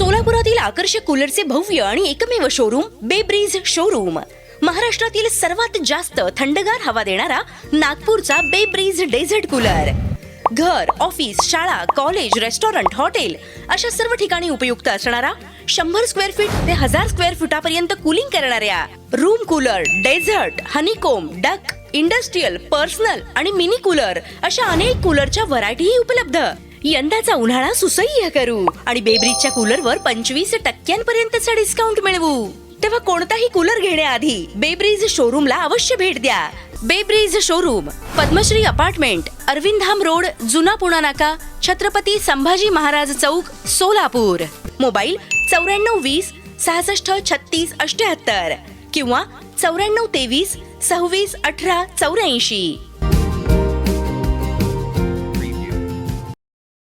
सोलापुरातील आकर्षक कूलरचे भव्य आणि एकमेव शोरूम बेब्रीज शोरूम महाराष्ट्रातील सर्वात जास्त थंडगार हवा देणारा नागपूरचा बेब्रीज डेझर्ट कूलर घर ऑफिस शाळा कॉलेज रेस्टॉरंट हॉटेल अशा सर्व ठिकाणी उपयुक्त असणारा शंभर स्क्वेअर फीट ते हजार स्क्वेअर फुटापर्यंत कूलिंग करणाऱ्या room cooler desert honeycomb duct industrial personal आणि मिनी कूलर अशा अनेक कूलरच्या व्हरायटीही उपलब्ध. यंदाचा उन्हाळा सुसह्य करू. आणि बेब्रिजच्या कूलरवर पंचवीस टक्क्यांपर्यंतचा डिस्काउंट मिळवू. तेव्हा कोणताही कूलर घेण्याआधी बेब्रिज शोरूमला अवश्य भेट द्या. Baybridge showroom Padmashri apartment Arvinddham road जुना पुणा नाका छत्रपती संभाजी महाराज चौक सोलापूर. मोबाईल चौऱ्याण्णव वीस सहासष्ट छत्तीस अठ्याहत्तर किंवा चौऱ्याण्णव तेवीस सव्वीस अठरा चौऱ्याऐंशी.